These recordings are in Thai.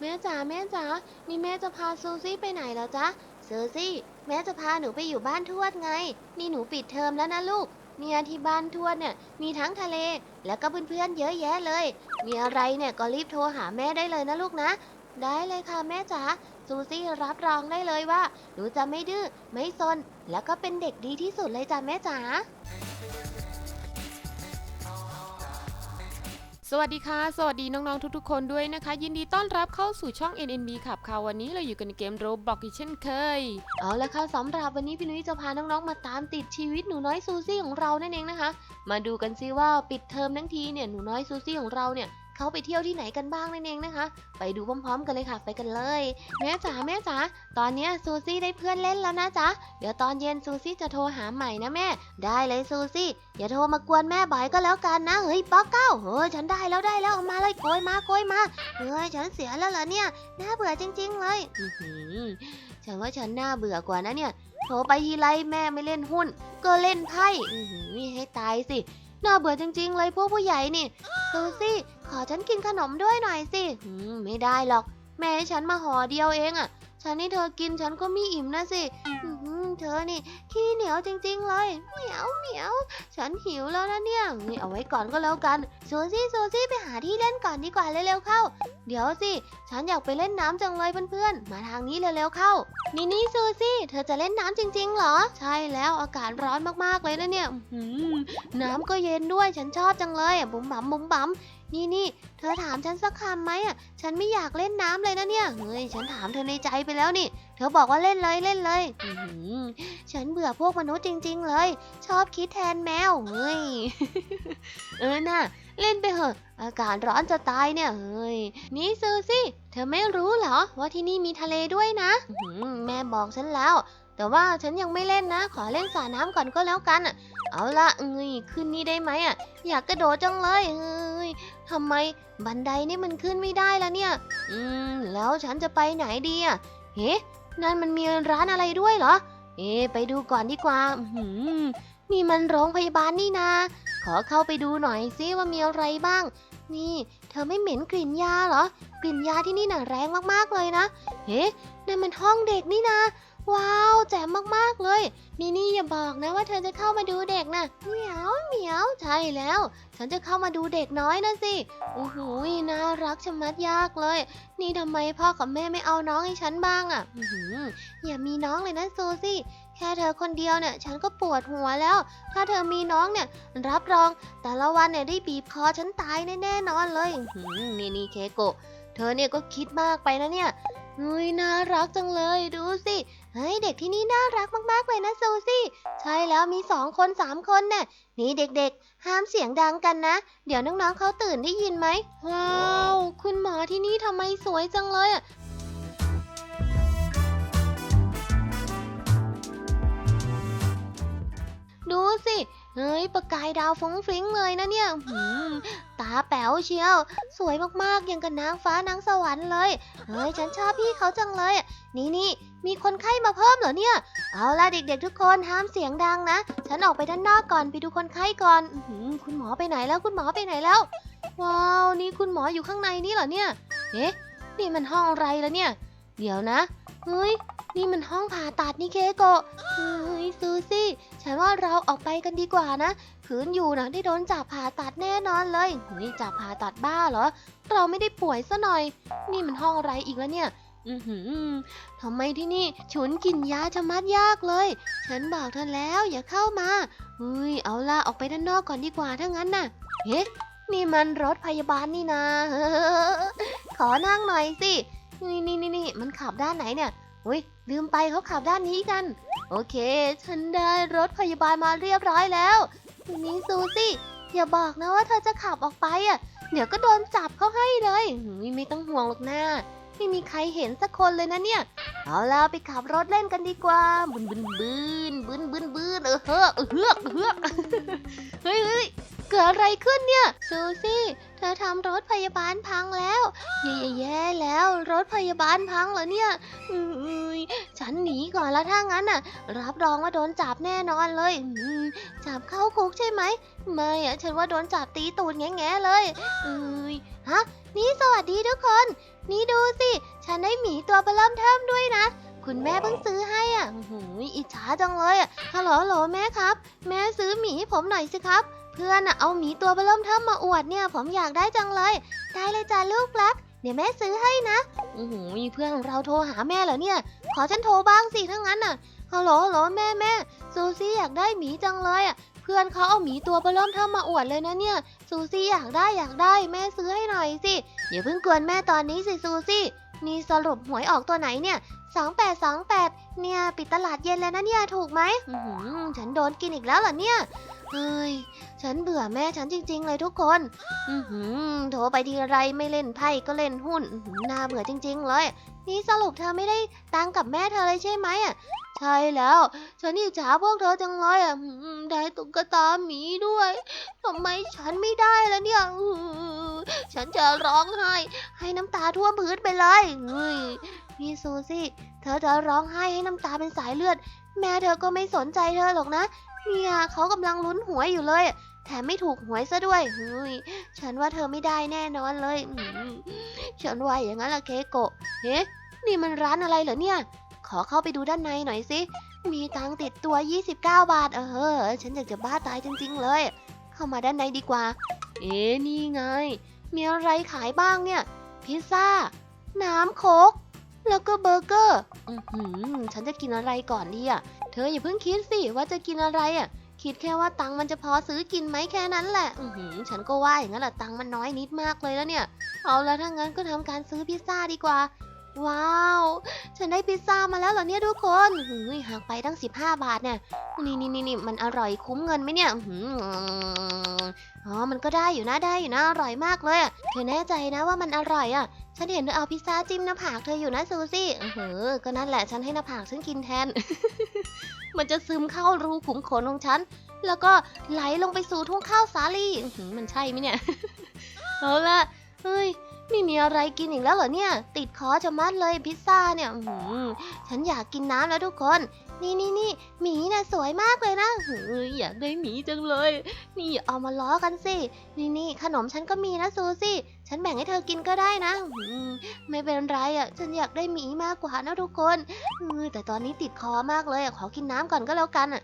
แม่จ๋าแม่จ๋านี่แม่จะพาซูซี่ไปไหนแล้วจ๊ะซูซี่ แม่จะพาหนูไปอยู่บ้านทวดไง นี่หนูปิดเทอมแล้วนะลูก เนี่ยที่บ้านทวดเนี่ยมีทั้งทะเล แล้วก็เพื่อนๆเยอะแยะเลย มีอะไรเนี่ยก็รีบโทรหาแม่ได้เลยนะลูกนะ ได้เลยค่ะแม่จ๋าซูซี่รับรองได้เลยว่า หนูจะไม่ดื้อไม่ซนแล้วก็เป็นเด็กดีที่สุดเลยจ้ะแม่จ๋า สวัสดีค่ะ สวัสดีน้องๆทุกๆ คนด้วยนะคะ ยินดีต้อนรับเข้าสู่ช่อง NNB ขับค่ะวันนี้เราอยู่กันในเกมโรบล็อกอีกเช่นเคย เอาละค่ะสำหรับวันนี้พี่นุ้ยจะพาน้องๆ มาตามติดชีวิตหนูน้อยซูซี่ของเรานั่นเองนะคะ มาดูกันซิว่าปิดเทอมทั้งทีเนี่ยหนูน้อยซูซี่ของเราเนี่ย เขาไปเที่ยวที่ไหนกันบ้างนั่นเองนะคะ ไปดูพร้อมๆ กันเลยค่ะไปกันเลย แม่จ๋าแม่จ๋าตอนนี้ซูซี่ได้เพื่อนเล่นแล้วนะจ๊ะเดี๋ยวตอนเย็นซูซี่จะโทรหาใหม่นะแม่ ได้เลยซูซี่อย่าโทรมากวนแม่บ่อยก็แล้วกันนะเฮ้ยป๊อกเก้าเฮ้ยฉันได้แล้วได้แล้วเอามาเลยโกยมาโกยมาเฮ้ยฉันเสียแล้วเหรอเนี่ยน่าเบื่อจริง ๆ เลยอือหือฉันว่าฉันน่าเบื่อกว่านะเนี่ยโทรไปทีไรแม่ไม่เล่นหุ้น ก็เล่นไพ่อื้อหือนี่ให้ตายสิ น่าเบื่อจริงๆ เลยพวกผู้ใหญ่นี่ซูซี่ขอฉันกินขนมด้วยหน่อยสิหืมไม่ได้หรอก แม่ให้ฉันมาห่อเดียวเองอะ่ะ ฉันให้เธอกินฉันก็ไม่อิ่มนะสิเธอนี่ขี้เหนียวจริง ๆ เลยเหมียวเหมียว ฉันหิวแล้วนะเนี่ยนี่เอาไว้ก่อนก็แล้วกันซูซี่ซูซี่ไปหาที่เล่นก่อนดีกว่าเร็วๆเข้า เดี๋ยวสิ ฉันอยากไปเล่นน้ำจังเลยเพื่อนๆ มาทางนี้เร็วๆเข้า นี่นี่ซูซี่เธอจะเล่นน้ำจริง ๆ เหรอ ใช่แล้วอากาศร้อนมากๆเลยนะเนี่ยอื้อหือน้ำก็เย็นด้วยฉันชอบจังเลยบุ๋มบั๋มบุ๋มบั๋ม นี่นี่เธอถามฉันสักคำไหมอะ ฉันไม่อยากเล่นน้ำเลยนะเนี่ย เฮ้ย ฉันถามเธอในใจไปแล้วนี่ เธอบอกว่าเล่นเลยเล่นเลยอื้อหือฉันเบื่อพวกมนุษย์จริง ๆ เลย ชอบคิดแทนแมว เฮ้ย เออน่ะ เล่นไปเหอะ อากาศร้อนจะตายเนี่ย เฮ้ย นี่ซูซี่ เธอไม่รู้เหรอ ว่าที่นี่มีทะเลด้วยนะอื้อหือแม่บอกฉันแล้ว แต่ว่าฉันยังไม่เล่นนะ ขอเล่นสระน้ำก่อนก็แล้วกันอะเอาละเอ้ยขึ้นนี่ได้ไหมอะ อยากกระโดดจังเลยเอ้ยทำไมบันไดนี่มันขึ้นไม่ได้ละเนี่ย อืม แล้วฉันจะไปไหนดีอะเฮ้นั่นมันมีร้านอะไรด้วยเหรอ เอ๊ไปดูก่อนดีกว่า อือหือนี่มันโรงพยาบาลนี่นา ขอเข้าไปดูหน่อยซิว่ามีอะไรบ้าง นี่ เธอไม่เหม็นกลิ่นยาเหรอ กลิ่นยาที่นี่น่ะแรงมากๆเลยนะ เฮ้นั่นมันห้องเด็กนี่นะ ว้าวแจ่มมากๆเลยนี่นี่อย่าบอกนะว่าเธอจะเข้ามาดูเด็กนะเหมียวเหมียวใช่แล้ว ฉันจะเข้ามาดูเด็กน้อยนะสิโอ้โหน่ารักชะมัดยากเลย นี่ทำไมพ่อกับแม่ไม่เอาน้องให้ฉันบ้างอะ่ะอืออย่ามีน้องเลยนะซูซี่แค่เธอคนเดียวเนี่ยฉันก็ปวดหัวแล้ว ถ้าเธอมีน้องเนี่ยรับรอง แต่ละวันเนี่ยได้บีบคอฉันตายแน่ๆนอนเลยนี่นี่เคโกะเธอเนี่ยก็คิดมากไปนะเนี่ย เฮ้ยน่ารักจังเลยดูสิเฮ้ยเด็กที่นี่น่ารักมากๆเลยนะซูซี่ ใช่แล้วมีสองคนสามคนเนี่ยนี่เด็กๆ ห้ามเสียงดังกันนะ เดี๋ยวน้องๆเขาตื่นได้ยินไหมว้าวคุณหมอที่นี่ทำไมสวยจังเลยอะดูสิ เฮ้ย ประกายดาวฟุ้งฟิ้งเลยนะเนี่ย ตาแป๋วเชียว สวยมากๆ อย่างกับนางฟ้านางสวรรค์เลย เฮ้ย ฉันชอบพี่เขาจังเลย นี่นี่มีคนไข้มาเพิ่มเหรอเนี่ย เอาล่ะเด็กๆทุกคนห้ามเสียงดังนะ ฉันออกไปด้านนอกก่อนไปดูคนไข้ก่อนอื้อหือคุณหมอไปไหนแล้วคุณหมอไปไหนแล้ว ว้าว นี่คุณหมออยู่ข้างในนี่เหรอเนี่ย เอ๊ะ นี่มันห้องอะไรแล้วเนี่ย เดี๋ยวนะ เฮ้ย นี่มันห้องผ่าตัดนี่เคโกะเฮ้ยซูซี่ ฉันว่าเราออกไปกันดีกว่านะขืนอยู่นะได้โดนจับผ่าตัดแน่นอนเลยนี่จับผ่าตัดบ้าเหรอ เราไม่ได้ป่วยซะหน่อย นี่มันห้องอะไรอีกแล้วเนี่ยอือหือทำไมที่นี่ฉุนกินยาชะมัดยากเลย ฉันบอกเธอแล้วอย่าเข้ามาเฮ้ยเอาล่ะออกไปด้านนอกก่อนดีกว่าถ้างั้นน่ะเฮ้นี่มันรถพยาบาลนี่นาขอนั่งหน่อยสิ นี่นี่นี่มันขับด้านไหนเนี่ย อุ้ยลืมไปเขาขับด้านนี้กัน โอเค ฉันได้รถพยาบาลมาเรียบร้อยแล้วทีนี้ซูซี่อย่าบอกนะว่าเธอจะขับออกไปอะ เดี๋ยวก็โดนจับเขาให้เลยหืยไม่ต้องห่วงหรอกนะไม่มีใครเห็นสักคนเลยนะเนี่ย เอาล่ะไปขับรถเล่นกันดีกว่าบึนบึนบึนบึนบึนบึนเออเฮ้อเออเฮือกเออเฮือกเฮ้ยเฮ้ย เกิดอะไรขึ้นเนี่ย ซูซี่ เธอทำรถพยาบาลพังแล้วแย่แย่ๆแล้วรถพยาบาลพังเหรอเนี่ยอืมฉันหนีก่อนล้วถ้างั้นน่ะ รับรองว่าโดนจับแน่นอนเลยจับเข้าคุกใช่ไหมไม่อะฉันว่าโดนจับตีตูดแง่ๆเลยเอ้ยฮะนี่สวัสดีทุกคน นี่ดูสิ ฉันได้หมีตัวเบอเริ่มเทิมด้วยนะคุณแม่เพิ่งซื้อให้อะหูยอิจฉาจังเลยอะฮัลโหลฮัลโหลแม่ครับ แม่ซื้อหมีให้ผมหน่อยสิครับ เพื่อนอะเอาหมีตัวเบอเริ่มเทิมมาอวดเนี่ย ผมอยากได้จังเลย ได้เลยจ้าลูกรัก เดี๋ยวแม่ซื้อให้นะโอ้โหเพื่อนของเราโทรหาแม่เหรอเนี่ย ขอฉันโทรบ้างสิถ้างั้นน่ะฮัลโหลฮัลโหลแม่แม่ซูซี่อยากได้หมีจังเลยอะเพื่อนเขาเอาหมีตัวเบอเริ่มเทิมมาอวดเลยนะเนี่ย ซูซี่อยากได้อยากได้ แม่ซื้อให้หน่อยสิอย่าเพิ่งกวนแม่ตอนนี้สิซูซี่นี่สรุปหวยออกตัวไหนเนี่ย2828 เนี่ย ปิดตลาดเย็นแล้วนะเนี่ย ถูกไหมอื้อหือฉันโดนกินอีกแล้วเหรอเนี่ย เฮ้ย ฉันเบื่อแม่ฉันจริง ๆ เลยทุกคน อือหือโทรไปทีไรไม่เล่นไพ่ก็เล่นหุ้นอื้อหือน่าเบื่อจริง ๆ เลย นี่สรุปเธอไม่ได้ตังค์กับแม่เธอเลยใช่ไหมอะ ใช่แล้ว ฉันอิจฉาพวกเธอจังเลยอะอื้อหือได้ตุ๊กตาหมีด้วยทำไมฉันไม่ได้ล่ะเนี่ยอื้อหือฉันจะร้องไห้ ให้น้ำตาท่วมพื้นไปเลยเฮ้ยนี่ซูซี่ เธอจะร้องไห้ให้น้ำตาเป็นสายเลือด แม่เธอก็ไม่สนใจเธอหรอกนะ เนี่ยเขากำลังลุ้นหวยอยู่เลย แถมไม่ถูกหวยซะด้วยเฮ้ยฉันว่าเธอไม่ได้แน่นอนเลยฉันว่าอย่างนั้นละเคโกะเฮ้นี่มันร้านอะไรเหรอเนี่ย ขอเข้าไปดูด้านในหน่อยสิมีตังติดตัว 29 บาท เออ ฉันอยากจะบ้าตายจริง ๆ เลย เข้ามาด้านในดีกว่า เอ๊นี่ไง มีอะไรขายบ้างเนี่ย พิซซ่า น้ำโคก แล้วก็เบอร์เกอร์ อือหือ ฉันจะกินอะไรก่อนดีอะ ธออย่าเพิ่งคิดสิว่าจะกินอะไรอะ คิดแค่ว่าตังค์มันจะพอซื้อกินไหมแค่นั้นแหละ อือหือ ฉันก็ว่าอย่างนั้นแหละตังค์มันน้อยนิดมากเลยแล้วเนี่ย เอาละถ้างั้นก็ทำการซื้อพิซซ่าดีกว่า ว้าว ฉันได้พิซซ่ามาแล้วเหรอเนี่ยทุกคนหืยหักไปตั้ง 15 บาทเนี่ย นี่นี่นี่นี่มันอร่อยคุ้มเงินไหมเนี่ยอื้อหืออ๋อ มันก็ได้อยู่นะได้อยู่นะอร่อยมากเลยเธอแน่ใจนะว่ามันอร่อยอะ ฉันเห็นเธอเอาพิซซ่าจิ้มหน้าผากเธออยู่นะซูซี่เออก็นั่นแหละฉันให้หน้าผากฉันกินแทน มันจะซึมเข้ารูขุมขนของฉัน แล้วก็ไหลลงไปสู่ทุ่งข้าวสาลีมันใช่ไหมเนี่ย เอาละเฮ้ย ไม่มีอะไรกินอีกแล้วเหรอเนี่ย ติดคอจะมัดเลยพิซซ่าเนี่ยหือฉันอยากกินน้ำแล้วทุกคน นี่นี่นี่หมีน่ะสวยมากเลยนะหืออยากได้หมีจังเลย นี่อย่าเอามาล้อกันสิ นี่นี่ขนมฉันก็มีนะซูซี่ ฉันแบ่งให้เธอกินก็ได้นะหืมไม่เป็นไรอะ ฉันอยากได้หมีมากกว่านะทุกคนอือแต่ตอนนี้ติดคอมากเลยอะขอกินน้ำก่อนก็แล้วกันอะ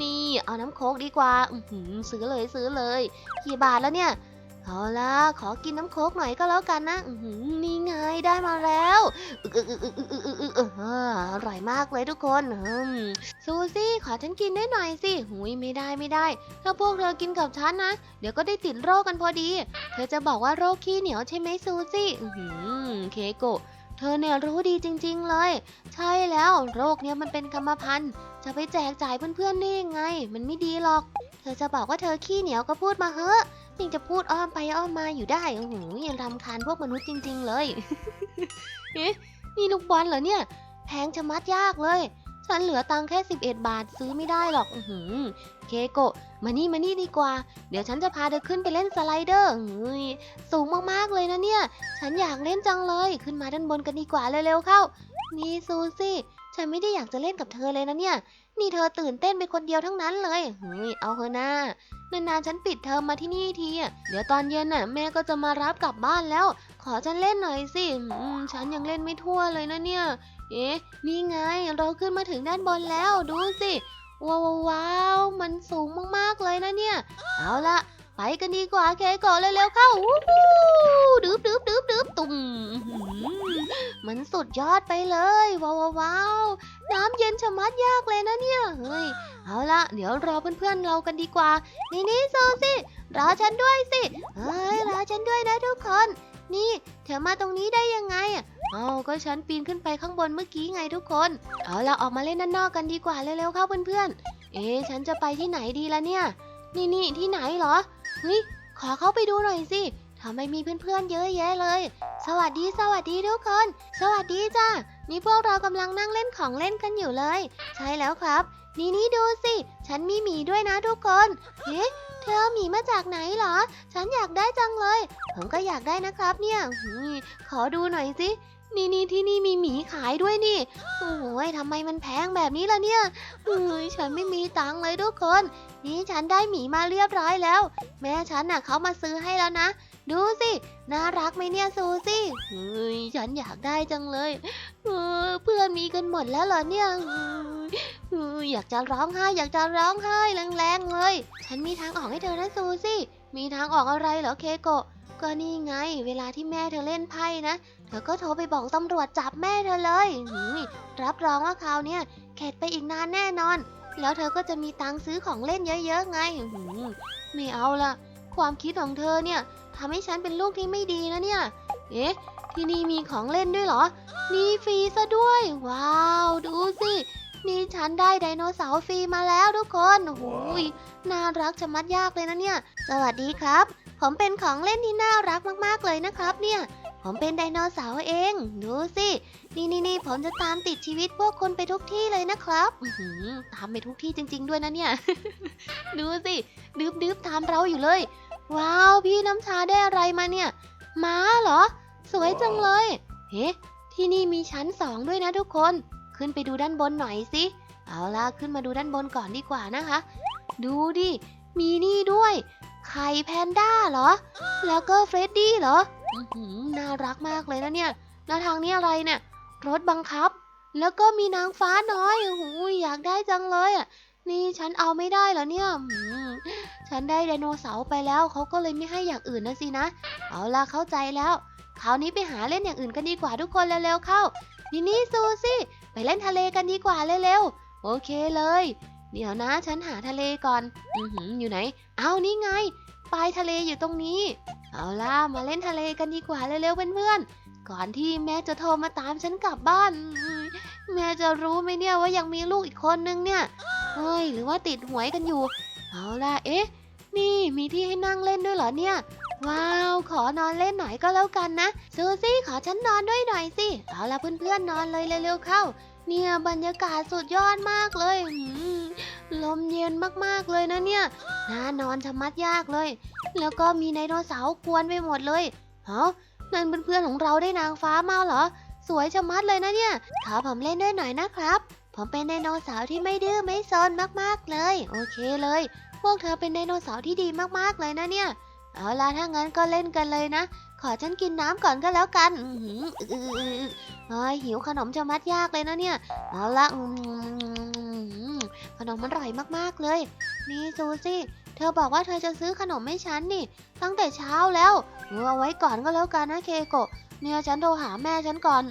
นี่เอาน้ำโค้กดีกว่าอือหือซื้อเลยซื้อเลย กี่บาทแล้วเนี่ย เอาล่ะ ขอกินน้ำโคกหน่อยก็แล้วกันนะนี่ไงได้มาแล้วอร่อยมากเลยทุกคนซูซี่ขอฉันกินได้หน่อยสิหุยไม่ได้ไม่ได้ ถ้าพวกเธอกินกับฉันนะ เดี๋ยวก็ได้ติดโรคกันพอดี เธอจะบอกว่าโรคขี้เหนียวใช่ไหมซูซี่เคโกะเธอเนี่ยรู้ดีจริง ๆเลย ใช่แล้วโรคเนี้ยมันเป็นกรรมพันธุ์ จะไปแจกจ่ายเพื่อนๆได้ยังไง มันไม่ดีหรอก เธอจะบอกว่าเธอขี้เหนียวก็พูดมาเถอะ ยังจะพูดอ้อมไปอ้อมมาอยู่ได้โอ้โหยังรำคาญพวกมนุษย์จริง ๆ เลยเอ๊ะนี่ลูกบอลเหรอเนี่ย แพงชะมัดยากเลย ฉันเหลือตังแค่ 11 บาทซื้อไม่ได้หรอกอือหือเคโกะมานี่มานี่ดีกว่า เดี๋ยวฉันจะพาเธอขึ้นไปเล่นสไลเดอร์เฮ้ยสูงมากๆเลยนะเนี่ย ฉันอยากเล่นจังเลย ขึ้นมาด้านบนกันดีกว่าเร็วๆเข้า นี่ซูซี่ฉันไม่ได้อยากจะเล่นกับเธอเลยนะเนี่ย นี่เธอตื่นเต้นเป็นคนเดียวทั้งนั้นเลยเฮ้ยเอาเถอะหน้า นานๆฉันปิดเทอมมาที่นี่ทีอะเดี๋ยวตอนเย็นน่ะแม่ก็จะมารับกลับบ้านแล้ว ขอฉันเล่นหน่อยสิอืมฉันยังเล่นไม่ทั่วเลยนะเนี่ย เอ๊ะ นี่ไงเราขึ้นมาถึงด้านบนแล้วดูสิ ว้าวว้าวมันสูงมากๆเลยนะเนี่ย เอาละไปกันดีกว่าเคโกะเร็วๆเข้าวู้ฮู้ดืบดืบดืบดืบตุ่มอื้อหือมันสุดยอดไปเลย ว้าวว้าวว้าว น้ำเย็นชะมัดยากเลยนะเนี่ย เฮ้ย เอาละเดี๋ยวรอเพื่อนๆเรากันดีกว่า นี่นี่โซสิรอฉันด้วยสิ เฮ้ย รอฉันด้วยนะทุกคน นี่ เธอมาตรงนี้ได้ยังไงอะเอาก็ฉันปีนขึ้นไปข้างบนเมื่อกี้ไงทุกคน เอาละออกมาเล่นด้านนอกกันดีกว่าเร็วๆเข้าเพื่อนๆ เอ๊ะฉันจะไปที่ไหนดีล่ะเนี่ย นี่นี่ที่ไหนเหรอ เฮ้ย ขอเข้าไปดูหน่อยสิ ทำไมมีเพื่อนๆเยอะแยะเลย สวัสดีสวัสดีทุกคน สวัสดีจ้านี่พวกเรากำลังนั่งเล่นของเล่นกันอยู่เลย ใช่แล้วครับ นี่นี่ดูสิ ฉันมีหมีด้วยนะทุกคนเอ๊ะเธอหมีมาจากไหนหรอ ฉันอยากได้จังเลย ผมก็อยากได้นะครับเนี่ยขอดูหน่อยสินี่นี่ที่นี่มีหมีขายด้วยนี่ โอ้ยทำไมมันแพงแบบนี้ล่ะเนี่ยเฮ้ยฉันไม่มีตังค์เลยทุกคน นี่ฉันได้หมีมาเรียบร้อยแล้ว แม่ฉันน่ะเขามาซื้อให้แล้วนะ ดูสิ น่ารักไหมเนี่ยซูซี่เฮ้ยฉันอยากได้จังเลยเออเพื่อนมีกันหมดแล้วเหรอเนี่ยเฮ้ยเฮ้ยอยากจะร้องไห้อยากจะร้องไห้แรงๆเลย ฉันมีทางออกให้เธอนะซูซี่ มีทางออกอะไรเหรอเคโกะ ก็นี่ไง เวลาที่แม่เธอเล่นไพ่นะ เธอก็โทรไปบอกตำรวจจับแม่เธอเลยรับรองว่าคราวเนี้ยเข็ดไปอีกนานแน่นอน แล้วเธอก็จะมีตังค์ซื้อของเล่นเยอะๆไงไม่เอาละ ความคิดของเธอเนี่ยทำให้ฉันเป็นลูกที่ไม่ดีนะเนี่ย เอ๊ะ ที่นี่มีของเล่นด้วยเหรอ มีฟรีซะด้วย ว้าว ดูสิ นี่ฉันได้ไดโนเสาร์ฟรีมาแล้วทุกคนโอ้ยน่ารักชะมัดยากเลยนะเนี่ย สวัสดีครับ ผมเป็นของเล่นที่น่ารักมากๆเลยนะครับเนี่ย ผมเป็นไดโนเสาร์เอง ดูสิ นี่นี่นี่ผมจะตามติดชีวิตพวกคนไปทุกที่เลยนะครับอืตามไปทุกที่จริง ๆ ด้วยนะเนี่ย ดูสิดืบดืบตามเราอยู่เลย ว้าวพี่น้ำชาได้อะไรมาเนี่ยม้าเหรอ สวยจังเลยเฮ้ที่นี่มีชั้นสองด้วยนะทุกคน ขึ้นไปดูด้านบนหน่อยสิ เอาล่ะขึ้นมาดูด้านบนก่อนดีกว่านะคะ ดูดิ มีนี่ด้วย ไข่แพนด้าเหรอ แล้วก็เฟรดดี้เหรออื้อหือน่ารักมากเลยนะเนี่ย แล้วทางนี้อะไรเนี่ย รถบังคับ แล้วก็มีนางฟ้าน้อยโอ้โหอยากได้จังเลยอะ นี่ฉันเอาไม่ได้เหรอเนี่ยอืม ฉันได้ไดโนเสาร์ไปแล้วเขาก็เลยไม่ให้อย่างอื่นนะสินะ เอาล่ะเข้าใจแล้วคราวนี้ไปหาเล่นอย่างอื่นกันดีกว่าทุกคนเร็วๆเข้านี่นี่ซูซี่ไปเล่นทะเลกันดีกว่าเร็วๆโอเคเลย เดี๋ยวนะ ฉันหาทะเลก่อน อือหืออยู่ไหน เอานี่ไงปลายทะเลอยู่ตรงนี้ เอาล่ะมาเล่นทะเลกันดีกว่าเร็วๆเพื่อนๆก่อนที่แม่จะโทรมาตามฉันกลับบ้าน แม่จะรู้ไหมเนี่ยว่ายังมีลูกอีกคนนึงเนี่ยเฮ้ยหรือว่าติดหวยกันอยู่ เอาล่ะ เอ๊ะ นี่มีที่ให้นั่งเล่นด้วยเหรอเนี่ย ว้าว ขอนอนเล่นหน่อยก็แล้วกันนะ ซูซี่ขอฉันนอนด้วยหน่อยสิ เอาล่ะเพื่อนๆนอนเลยเร็วๆเข้า เนี่ยบรรยากาศสุดยอดมากเลยลมเย็นมากๆเลยนะเนี่ยน่านอนชะมัดยากเลย แล้วก็มีไดโนเสาร์กวนไปหมดเลยเฮ้านั่นเพื่อนๆของเราได้นางฟ้ามาเหรอ สวยชะมัดเลยนะเนี่ย ขอผมเล่นด้วยหน่อยนะครับ ผมเป็นไดโนเสาร์ที่ไม่ดื้อไม่ซนมากๆเลย โอเคเลย พวกเธอเป็นไดโนเสาร์ที่ดีมากๆเลยนะเนี่ย เอาล่ะถ้างั้นก็เล่นกันเลยนะ ขอฉันกินน้ำก่อนก็แล้วกันอือหืออืออืออือเฮ้ยหิวขนมจะมัดยากเลยนะเนี่ย เอาละขนมมันอร่อยมากๆเลย นี่ซูซี่ เธอบอกว่าเธอจะซื้อขนมให้ฉันนี่ ตั้งแต่เช้าแล้วเออเอาไว้ก่อนก็แล้วกันนะเคโกะเนี่ยฉันโทรหาแม่ฉันก่อน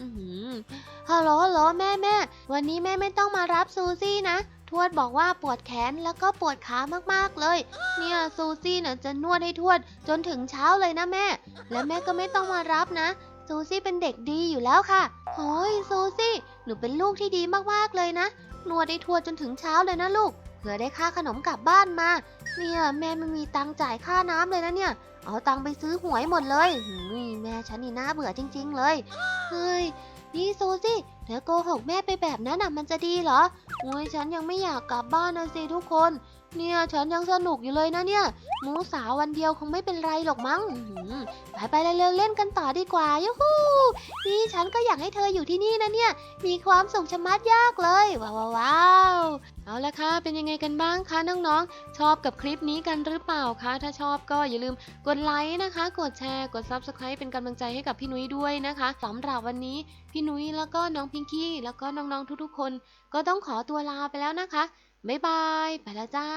ฮัลโหลฮัลโหลแม่แม่ วันนี้แม่ไม่ต้องมารับซูซี่นะ ทวดบอกว่าปวดแขนแล้วก็ปวดขามากๆเลย เนี่ยซูซี่น่ะจะนวดให้ทวดจนถึงเช้าเลยนะแม่ และแม่ก็ไม่ต้องมารับนะ ซูซี่เป็นเด็กดีอยู่แล้วค่ะโอ้ยซูซี่หนูเป็นลูกที่ดีมากๆเลยนะ นวดให้ทวดจนถึงเช้าเลยนะลูกเผื่อได้ค่าขนมกลับบ้านมา เนี่ยแม่ไม่มีตังจ่ายค่าน้ำเลยนะเนี่ย เอาตังไปซื้อหวยหมดเลยหืยแม่ฉันนี่น่าเบื่อจริง ๆ เลย เฮ้ย นี่ซูซี่เธอโกหกแม่ไปแบบนั้นน่ะมันจะดีเหรอโอ้ยฉันยังไม่อยากกลับบ้านนะสิทุกคน เนี่ยฉันยังสนุกอยู่เลยนะเนี่ยหมูสาววันเดียวคงไม่เป็นไรหรอกมั้งไปไปเร็วๆเล่นกันต่อดีกว่ายูฮูนี่ฉันก็อยากให้เธออยู่ที่นี่นะเนี่ย มีความสุขชะมัดยากเลย ว้าวว้าวเอาละค่ะ เป็นยังไงกันบ้างคะน้องๆ ชอบกับคลิปนี้กันหรือเปล่าคะ ถ้าชอบก็อย่าลืมกดไลค์นะคะ กดแชร์ กด Subscribe เป็นกำลังใจให้กับพี่นุ้ยด้วยนะคะสำหรับวันนี้พี่นุ้ยแล้วก็น้องพิงกี้แล้วก็น้องๆทุกๆคน ก็ต้องขอตัวลาไปแล้วนะคะ บ๊ายบาย ไปแล้วจ้า